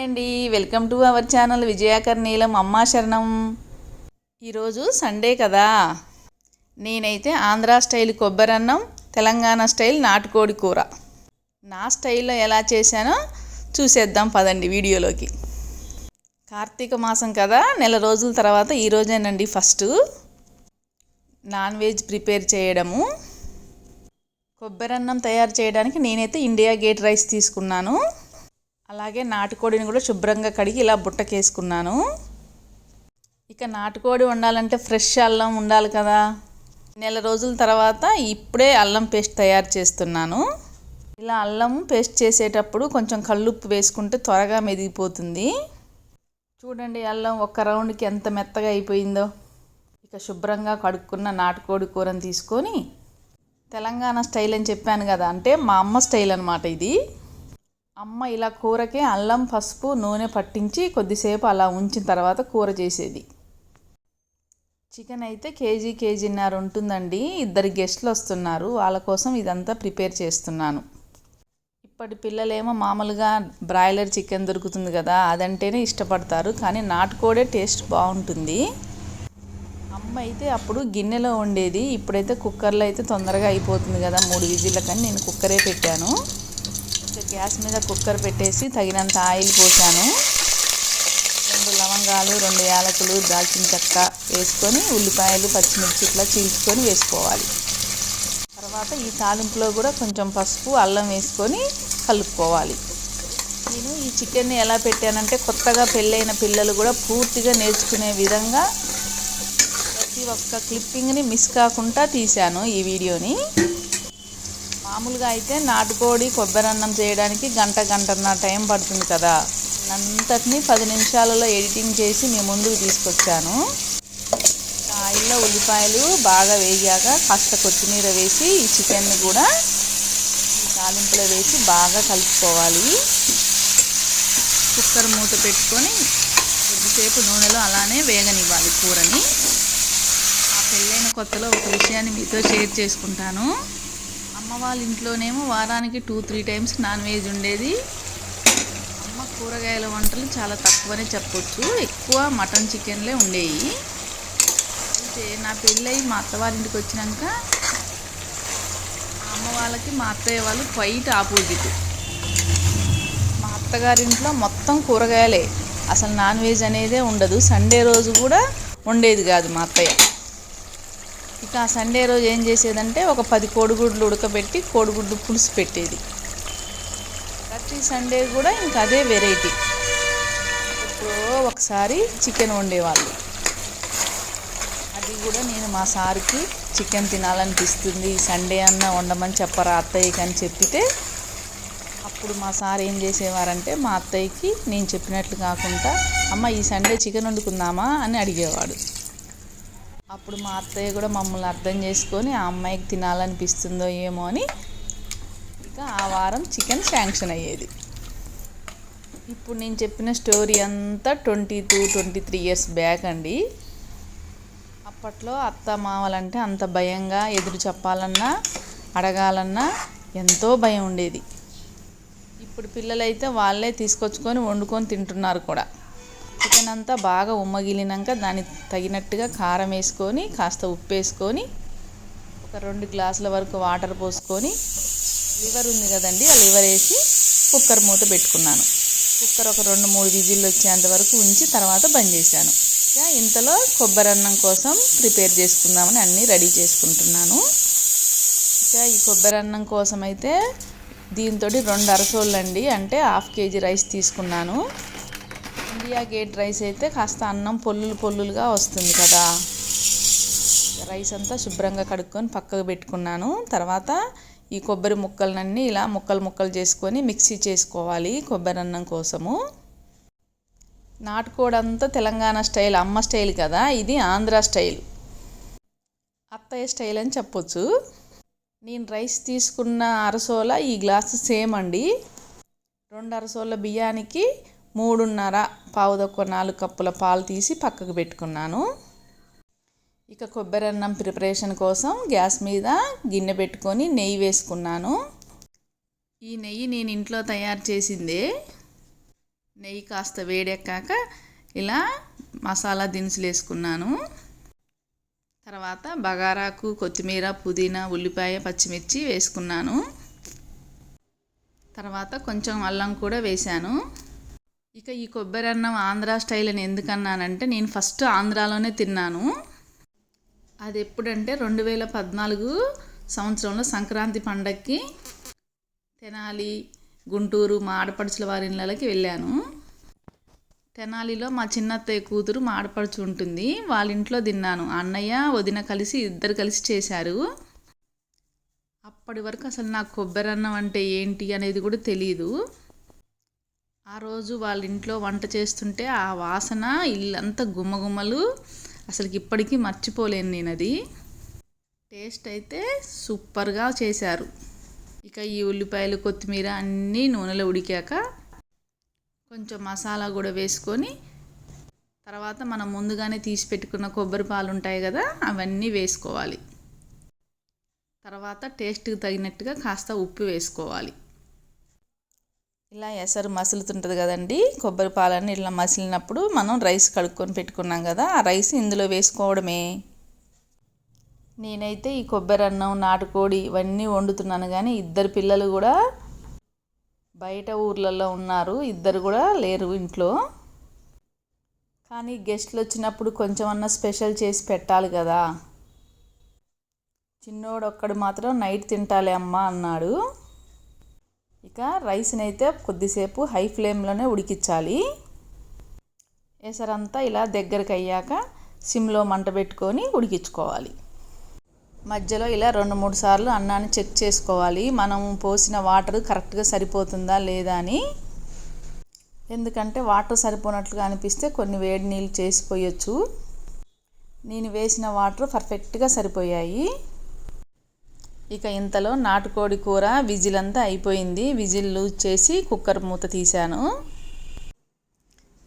Hi అండి. Welcome to our channel Vijayakar Neelam అమ్మా శరణం. ఈరోజు సండే కదా. నేనైతే ఆంధ్రా స్టైల్ కొబ్బరి అన్నం తెలంగాణ స్టైల్ నాటుకోడి కూర. నా స్టైల్లో ఎలా చేశానో చూసేద్దాం పదండి వీడియోలోకి. కార్తీక మాసం కదా నెల రోజుల తర్వాత ఈరోజేనండి ఫస్ట్. నాన్ వెజ్ ప్రిపేర్ చేయడము. కొబ్బరి అన్నం తయారు చేయడానికి నేనైతే ఇండియా గేట్ రైస్ తీసుకున్నాను. అలాగే నాటుకోడిని కూడా శుభ్రంగా కడిగి ఇలా బుట్టకేసుకున్నాను. ఇక నాటుకోడి వండాలంటే ఫ్రెష్ అల్లం ఉండాలి కదా. నెల రోజుల తర్వాత ఇప్పుడే అల్లం పేస్ట్ తయారు చేస్తున్నాను. ఇలా అల్లం పేస్ట్ చేసేటప్పుడు కొంచెం కల్లుప్పు వేసుకుంటే త్వరగా మెదిగిపోతుంది. చూడండి అల్లం ఒక్క రౌండ్కి ఎంత మెత్తగా అయిపోయిందో. ఇక శుభ్రంగా కడుక్కున్న నాటుకోడి కూరని తీసుకొని తెలంగాణ స్టైల్ అని చెప్పాను కదా. అంటే మా అమ్మ స్టైల్ అనమాట ఇది. అమ్మ ఇలా కూరకి అల్లం పసుపు నూనె పట్టించి కొద్దిసేపు అలా ఉంచిన తర్వాత కూర చేసేది. చికెన్ అయితే కేజీ కేజీన్నర ఉంటుందండి. ఇద్దరు గెస్ట్లు వస్తున్నారు. వాళ్ళ కోసం ఇదంతా ప్రిపేర్ చేస్తున్నాను. ఇప్పటి పిల్లలేమో మామూలుగా బ్రాయిలర్ చికెన్ దొరుకుతుంది కదా అదంటేనే ఇష్టపడతారు. కానీ నాటుకోడే టేస్ట్ బాగుంటుంది. అమ్మ అయితే అప్పుడు గిన్నెలో ఉండేది ఇప్పుడైతే కుక్కర్లో అయితే తొందరగా అయిపోతుంది కదా మూడు విజిల్లకని నేను కుక్కరే పెట్టాను. గ్యాస్ మీద కుక్కర్ పెట్టేసి తగినంత ఆయిల్ పోసాను. రెండు లవంగాలు రెండు యాలకులు దాల్చిన చెక్క వేసుకొని ఉల్లిపాయలు పచ్చిమిర్చి ఇట్లా చీల్చుకొని వేసుకోవాలి. తర్వాత ఈ తాలింపులో కూడా కొంచెం పసుపు అల్లం వేసుకొని కలుపుకోవాలి. నేను ఈ చికెన్ని ఎలా పెట్టానంటే కొత్తగా పెళ్ళైన పిల్లలు కూడా పూర్తిగా నేర్చుకునే విధంగా ప్రతి ఒక్క క్లిప్పింగ్ని మిస్ కాకుండా తీశాను ఈ వీడియోని. మామూలుగా అయితే నాటుకోడి కొబ్బరి అన్నం చేయడానికి గంట గంటన్నర టైం పడుతుంది కదా. అంతటిని పది నిమిషాలలో ఎడిటింగ్ చేసి మీ ముందుకు తీసుకొచ్చాను. ఆయిల్లో ఉల్లిపాయలు బాగా వేగాక కాస్త కొత్తిమీర వేసి ఈ చికెన్ని కూడా తాలింపులో వేసి బాగా కలుపుకోవాలి. కుక్కర్ మూత పెట్టుకొని కొద్దిసేపు నూనెలో అలానే వేగనివ్వాలి కూరని. ఆ పెళ్ళైన కొత్తలో ఒక విషయాన్ని మీతో షేర్ చేసుకుంటాను. అమ్మ వాళ్ళ ఇంట్లోనేమో వారానికి two three times non veg ఉండేది. అమ్మ కూరగాయల వంటలు చాలా తక్కువనే చెప్పొచ్చు. ఎక్కువ మటన్ చికెన్లే ఉండేవి అయితే నా పెళ్ళై మా అత్తవారింటికి వచ్చినాక అమ్మ వాళ్ళకి మా అత్తయ్య వాళ్ళు క్వైట్ ఆపోజిట్. మా అత్తగారింట్లో మొత్తం కూరగాయలే. అసలు నాన్ వెజ్ అనేదే ఉండదు. సండే రోజు కూడా ఉండేది కాదు మా అత్తయ్య. ఇక ఆ సండే రోజు ఏం చేసేదంటే ఒక పది కోడిగుడ్లు ఉడకబెట్టి కోడిగుడ్లు పులుసు పెట్టేది. ప్రతి సండే కూడా ఇంకా అదే వెరైటీ. ఎప్పుడో ఒకసారి చికెన్ వండేవాళ్ళు. అది కూడా నేను మా సార్కి చికెన్ తినాలనిపిస్తుంది సండే అన్న వండమని చెప్పరా అత్తయ్యకి అని చెప్పితే అప్పుడు మా సార్ ఏం చేసేవారంటే మా అత్తయ్యకి నేను చెప్పినట్లు కాకుండా అమ్మ ఈ సండే చికెన్ వండుకుందామా? అని అడిగేవాడు. అప్పుడు మా అత్తయ్య కూడా మమ్మల్ని అర్థం చేసుకొని ఆ అమ్మాయికి తినాలనిపిస్తుందో ఏమో అని ఇక ఆ వారం చికెన్ శాంక్షన్ అయ్యేది. ఇప్పుడు నేను చెప్పిన స్టోరీ అంతా twenty two twenty three years back అండి. అప్పట్లో అత్త మావలంటే అంత భయంగా ఎదురు చెప్పాలన్నా అడగాలన్నా ఎంతో భయం ఉండేది. ఇప్పుడు పిల్లలైతే వాళ్ళే తీసుకొచ్చుకొని వండుకొని తింటున్నారు కూడా. చికెన్ అంతా బాగా ఉమ్మగిలినాక దానికి తగినట్టుగా కారం వేసుకొని కాస్త ఉప్పు వేసుకొని ఒక రెండు గ్లాసుల వరకు వాటర్ పోసుకొని లివర్ ఉంది కదండి ఆ లివర్ వేసి కుక్కర్ మూత పెట్టుకున్నాను. కుక్కర్ ఒక రెండు మూడు విజిల్లు వచ్చేంత వరకు ఉంచి తర్వాత బంద్ చేశాను. ఇక ఇంతలో కొబ్బరి అన్నం కోసం ప్రిపేర్ చేసుకుందామని అన్నీ రెడీ చేసుకుంటున్నాను. ఇక ఈ కొబ్బరి అన్నం కోసం అయితే దీంతో రెండు అరసోళ్ళు అండి అంటే హాఫ్ కేజీ రైస్ తీసుకున్నాను. ఇండియా గేట్ రైస్ అయితే కాస్త అన్నం పొల్లులు పొల్లులుగా వస్తుంది కదా. రైస్ అంతా శుభ్రంగా కడుక్కొని పక్కకు పెట్టుకున్నాను. తర్వాత ఈ కొబ్బరి ముక్కలన్నీ ఇలా ముక్కలు ముక్కలు చేసుకొని మిక్సీ చేసుకోవాలి కొబ్బరి అన్నం కోసము. నాటుకోడంతా తెలంగాణ స్టైల్ అమ్మ స్టైల్ కదా ఇది ఆంధ్ర స్టైల్. అత్తయ్య స్టైల్ అని చెప్పొచ్చు. నేను రైస్ తీసుకున్న అరసోల ఈ గ్లాసు సేమ్ అండి. రెండు అరసోల బియ్యానికి మూడున్నర పావుదొక్క నాలుగు కప్పుల పాలు తీసి పక్కకు పెట్టుకున్నాను. ఇక కొబ్బరి అన్నం ప్రిపరేషన్ కోసం గ్యాస్ మీద గిన్నె పెట్టుకొని నెయ్యి వేసుకున్నాను. ఈ నెయ్యి నేను ఇంట్లో తయారు చేసిందే. నెయ్యి కాస్త వేడెక్కాక ఇలా మసాలా దినుసులు వేసుకున్నాను. తర్వాత బగారాకు కొత్తిమీర పుదీనా ఉల్లిపాయ పచ్చిమిర్చి వేసుకున్నాను. తర్వాత కొంచెం అల్లం కూడా వేశాను. ఇక ఈ కొబ్బరి అన్నం ఆంధ్ర స్టైల్ అని ఎందుకన్నానంటే నేను ఫస్ట్ ఆంధ్రాలోనే తిన్నాను. అది ఎప్పుడంటే రెండు వేల పద్నాలుగు సంవత్సరంలో సంక్రాంతి పండగకి తెనాలి గుంటూరు మా ఆడపడుచుల వారి ఇళ్ళకి వెళ్ళాను. తెనాలిలో మా చిన్నత్తయ్య కూతురు మా ఆడపడుచు ఉంటుంది. వాళ్ళ ఇంట్లో తిన్నాను. అన్నయ్య వదిన కలిసి ఇద్దరు కలిసి చేశారు. అప్పటి వరకు అసలు నాకు కొబ్బరి అన్నం అంటే ఏంటి అనేది కూడా తెలియదు ఆ రోజు వాళ్ళ ఇంట్లో వంట చేస్తుంటే ఆ వాసన ఇల్లంతా గుమ్మగుమ్మలు అసలుకి ఇప్పటికీ మర్చిపోలేను నేను అది టేస్ట్ అయితే సూపర్గా చేశారు. ఇక ఈ ఉల్లిపాయలు కొత్తిమీర అన్నీ నూనెలో ఉడికాక కొంచెం మసాలా కూడా వేసుకొని తర్వాత మనం ముందుగానే తీసి పెట్టుకున్న కొబ్బరి పాలు ఉంటాయి కదా అవన్నీ వేసుకోవాలి. తర్వాత టేస్ట్కి తగినట్టుగా కాస్త ఉప్పు వేసుకోవాలి. ఇలా ఎసరు మసులుతుంటుంది కదండి. కొబ్బరి పాలన్నీ ఇట్లా మసిలినప్పుడు మనం రైస్ కడుక్కొని పెట్టుకున్నాం కదా ఆ రైస్ ఇందులో వేసుకోవడమే. నేనైతే ఈ కొబ్బరి అన్నం నాటుకోడి ఇవన్నీ వండుతున్నాను కానీ ఇద్దరు పిల్లలు కూడా బయట ఊర్లలో ఉన్నారు. ఇద్దరు కూడా లేరు ఇంట్లో. కానీ గెస్ట్లు వచ్చినప్పుడు కొంచెం అన్న స్పెషల్ చేసి పెట్టాలి కదా. చిన్నోడు ఒక్కడు మాత్రం నైట్ తింటాలే అమ్మ అన్నాడు. ఇక రైస్ని అయితే కొద్దిసేపు హై ఫ్లేమ్లోనే ఉడికించాలి. ఎసరంతా ఇలా దగ్గరికి అయ్యాక సిమ్లో మంట పెట్టుకొని ఉడికించుకోవాలి. మధ్యలో ఇలా రెండు మూడు సార్లు అన్నాన్ని చెక్ చేసుకోవాలి. మనం పోసిన వాటర్ కరెక్ట్గా సరిపోతుందా లేదా అని. ఎందుకంటే వాటర్ సరిపోనట్లుగా అనిపిస్తే కొన్ని వేడి నీళ్ళు చేసిపోయొచ్చు నేను వేసిన వాటర్ పర్ఫెక్ట్గా సరిపోయాయి. ఇక ఇంతలో నాటుకోడి కూర విజిల్ అంతా అయిపోయింది. విజిల్ లూజ్ చేసి కుక్కర్ మూత తీశాను.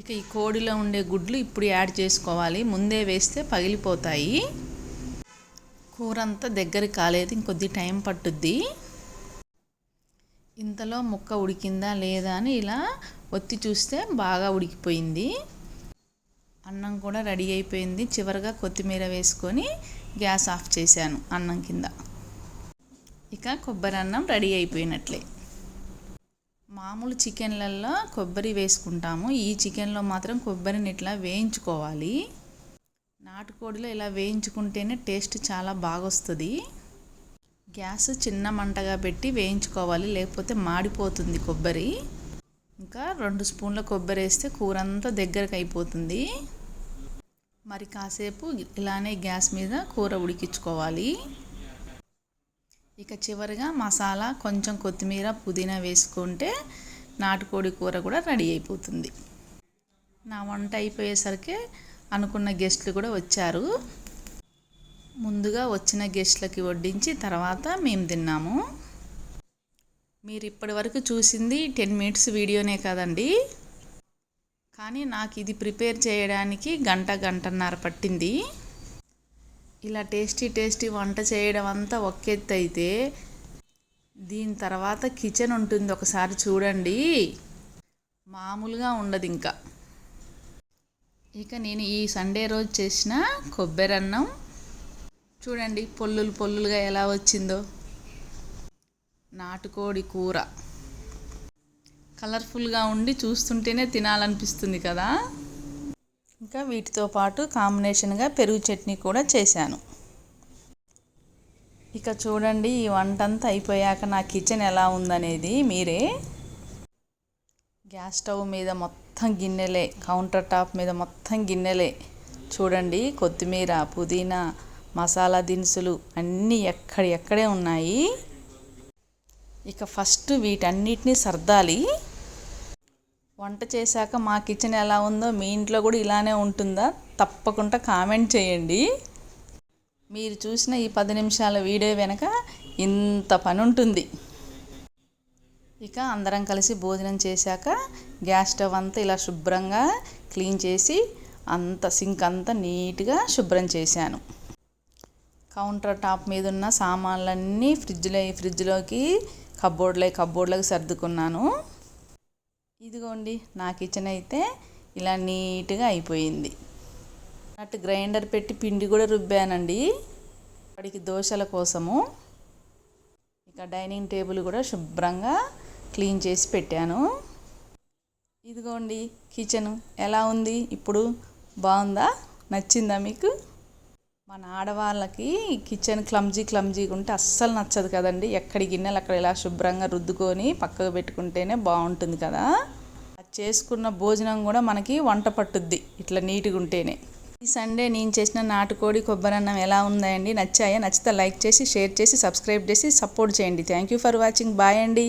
ఇక ఈ కోడిలో ఉండే గుడ్లు ఇప్పుడు యాడ్ చేసుకోవాలి. ముందే వేస్తే పగిలిపోతాయి. కూర అంతా దగ్గర కాలేదు. ఇంకొద్ది టైం పట్టుద్ది. ఇంతలో ముక్క ఉడికిందా లేదా అని ఇలా ఒత్తి చూస్తే బాగా ఉడికిపోయింది. అన్నం కూడా రెడీ అయిపోయింది. చివరిగా కొత్తిమీర వేసుకొని గ్యాస్ ఆఫ్ చేశాను అన్నం కింద. ఇక కొబ్బరి అన్నం రెడీ అయిపోయినట్లే. మామూలు చికెన్లలో కొబ్బరి వేసుకుంటాము. ఈ చికెన్లో మాత్రం కొబ్బరిని ఇట్లా వేయించుకోవాలి. నాటుకోడిలో ఇలా వేయించుకుంటేనే టేస్ట్ చాలా బాగొస్తుంది. గ్యాస్ చిన్న మంటగా పెట్టి వేయించుకోవాలి. లేకపోతే మాడిపోతుంది కొబ్బరి. ఇంకా రెండు స్పూన్ల కొబ్బరి వేస్తే కూర అంతా దగ్గరకు అయిపోతుంది. మరి కాసేపు ఇలానే గ్యాస్ మీద కూర ఉడికించుకోవాలి. ఇక చివరిగా మసాలా కొంచెం కొత్తిమీర పుదీనా వేసుకుంటే నాటుకోడి కూర కూడా రెడీ అయిపోతుంది. నా వంట అయిపోయేసరికి అనుకున్న గెస్ట్లు కూడా వచ్చారు. ముందుగా వచ్చిన గెస్ట్లకి వడ్డించి తర్వాత మేము తిన్నాము. మీరు ఇప్పటి వరకు చూసింది టెన్ మినిట్స్ వీడియోనే కదండి. కానీ నాకు ఇది ప్రిపేర్ చేయడానికి గంట గంటన్నర పట్టింది. ఇలా టేస్టీ టేస్టీ వంట చేయడం అంతా ఒకెత్తు అయితే దీని తర్వాత కిచెన్ ఉంటుంది ఒకసారి చూడండి. మామూలుగా ఉండదు ఇంకా. ఇక నేను ఈ సండే రోజు చేసిన కొబ్బరి అన్నం. చూడండి పొల్లులు పొల్లులుగా ఎలా వచ్చిందో. నాటుకోడి కూర. కలర్ఫుల్గా ఉండి చూస్తుంటేనే తినాలనిపిస్తుంది కదా. ఇంకా వీటితో పాటు కాంబినేషన్గా పెరుగు చట్నీ కూడా చేశాను. ఇక చూడండి ఈ వంట అంతా అయిపోయాక నా కిచెన్ ఎలా ఉందనేది మీరే. గ్యాస్ స్టవ్ మీద మొత్తం గిన్నెలే కౌంటర్ టాప్ మీద మొత్తం గిన్నెలే. చూడండి కొత్తిమీర పుదీనా మసాలా దినుసులు అన్నీ ఎక్కడ ఎక్కడే ఉన్నాయి. ఇక ఫస్ట్ వీటన్నిటిని సర్దాలి. వంట చేశాక మా కిచెన్ ఎలా ఉందో మీ ఇంట్లో కూడా ఇలానే ఉంటుందా? తప్పకుండా కామెంట్ చేయండి. మీరు చూసిన ఈ పది నిమిషాల వీడియో వెనక ఇంత పని ఉంటుంది ఇక అందరం కలిసి భోజనం చేశాక గ్యాస్ స్టవ్ అంతా ఇలా శుభ్రంగా క్లీన్ చేసి అంత సింక్ అంతా నీట్గా శుభ్రం చేశాను. కౌంటర్ టాప్ మీద ఉన్న సామాన్లన్నీ ఫ్రిడ్జ్లో ఫ్రిడ్జ్లోకి కబోర్డ్లో కబోర్డ్లోకి సర్దుకున్నాను. ఇదిగోండి నా కిచెన్ అయితే ఇలా నీట్గా అయిపోయింది. అటు గ్రైండర్ పెట్టి పిండి కూడా రుబ్బానండి. వాడికి దోశల కోసము. ఇక డైనింగ్ టేబుల్ కూడా శుభ్రంగా క్లీన్ చేసి పెట్టాను. ఇదిగోండి కిచెన్ ఎలా ఉంది? ఇప్పుడు బాగుందా? నచ్చిందా మీకు? మన ఆడవాళ్ళకి కిచెన్ క్లమ్జీ క్లమ్జీగా ఉంటే అస్సలు నచ్చదు కదండి. ఎక్కడి గిన్నెలు అక్కడ ఇలా శుభ్రంగా రుద్దుకొని పక్కకు పెట్టుకుంటేనే బాగుంటుంది కదా. అది చేసుకున్న భోజనం కూడా మనకి వంట పట్టుద్ది ఇట్లా నీట్గా ఉంటేనే. ఈ సండే నేను చేసిన నాటుకోడి కొబ్బరి అన్నం ఎలా ఉందండి? నచ్చాయా? నచ్చితే లైక్ చేసి షేర్ చేసి సబ్స్క్రైబ్ చేసి సపోర్ట్ చేయండి. Thank you for watching. Bye అండి.